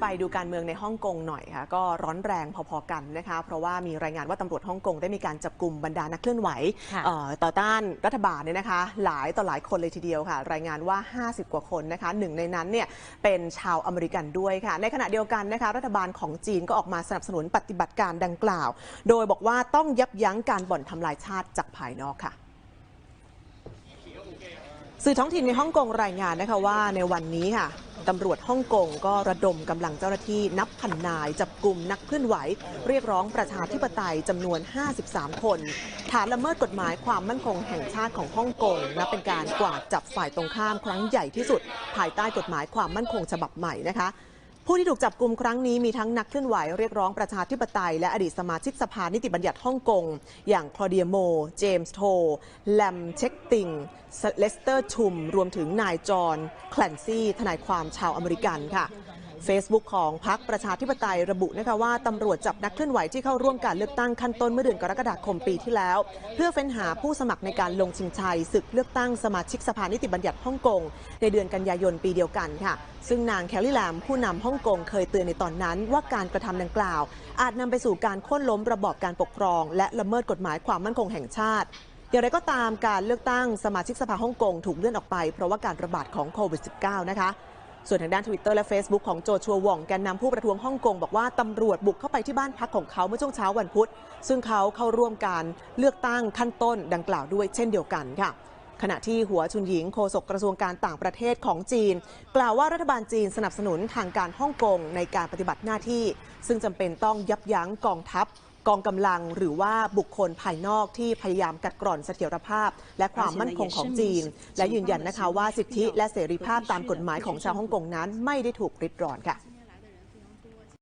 ไปดูการเมืองในฮ่องกงหน่อยค่ะก็ร้อนแรงพอๆกันนะคะ เพราะว่ามีรายงานว่าตำรวจฮ่องกงได้มีการจับกลุ่มบรรดานักเคลื่อนไหวค่ะเอ่อต่อต้านรัฐบาลเนี่ยนะคะ หลายต่อหลายคนเลยทีเดียวค่ะ รายงานว่า 50 กว่าคนนะคะหนึ่งในนั้นเนี่ยเป็นชาวอเมริกันด้วยค่ะ ในขณะเดียวกันนะคะ รัฐบาลของจีนก็ออกมาสนับสนุนปฏิบัติการดังกล่าว โดยบอกว่าต้องยับยั้งการบ่อนทำลายชาติจากภายนอกค่ะ สื่อท้องถิ่นในฮ่องกงรายงานนะคะว่าในวันนี้ค่ะตำรวจฮ่องกงก็ระดมกำลังเจ้าหน้าที่นับพันนายจับกลุ่มนักเคลื่อนไหว เรียกร้องประชาธิปไตยจำนวน 53 คน ฐานละเมิดกฎหมายความมั่นคงแห่งชาติของฮ่องกงนับเป็นการกวาดจับฝ่ายตรงข้ามครั้งใหญ่ที่สุด ภายใต้กฎหมายความมั่นคงฉบับใหม่นะคะ ผู้ที่ถูกจับกลุ่มครั้งนี้มีทั้งนักเคลื่อนไหวเรียกร้องประชาธิปไตย และอดีตสมาชิกสภานิติบัญญัติฮ่องกง อย่างคลอเดียโม เจมส์โทแลมเช็กติง เลสเตอร์ชุม รวมถึงนายจอห์นแคลนซี่ ทนายความชาวอเมริกันค่ะ Facebook ของพรรคประชาธิปไตยระบุนะคะว่าตำรวจจับนักเคลื่อนไหวที่เข้าร่วมการเลือกตั้งขั้นต้นเมื่อเดือนกรกฎาคมปีที่แล้ว เพื่อเฟ้นหาผู้สมัครในการลงชิงชัยศึกเลือกตั้งสมาชิกสภานิติบัญญัติฮ่องกงในเดือนกันยายนปีเดียวกันค่ะ ซึ่งนางแคลรี่แลมผู้นำฮ่องกงเคยเตือนในตอนนั้นว่าการกระทำดังกล่าว อาจนำไปสู่การโค่นล้มระบอบการปกครอง และละเมิดกฎหมายความมั่นคงแห่งชาติอย่างไรก็ตามการเลือกตั้งสมาชิกสภาฮ่องกงถูกเลื่อนออกไปเพราะว่าการระบาดของโควิด -19 นะคะ ส่วนทางด้าน Twitter และ Facebook ของโจชัวหว่องแกนนำผู้ประท้วงฮ่องกงบอกว่าตำรวจบุกเข้าไปที่บ้านพักของเขาเมื่อช่วงเช้าวันพุธ ซึ่งเขาเข้าร่วมการเลือกตั้งขั้นต้นดังกล่าวด้วยเช่นเดียวกันค่ะขณะที่หัวชุนหญิงโฆษกกระทรวงการต่างประเทศของจีน กล่าวว่ารัฐบาลจีนสนับสนุนทางการฮ่องกงในการปฏิบัติหน้าที่ ซึ่งจำเป็นต้องยับยั้งกองทัพ กองกำลังหรือว่าบุคคลภายนอกที่พยายามกัดกร่อนเสถียรภาพ และความมั่นคงของจีน และยืนยันนะคะว่าสิทธิและเสรีภาพตามกฎหมายของชาวฮ่องกงนั้นไม่ได้ถูกริดรอนค่ะ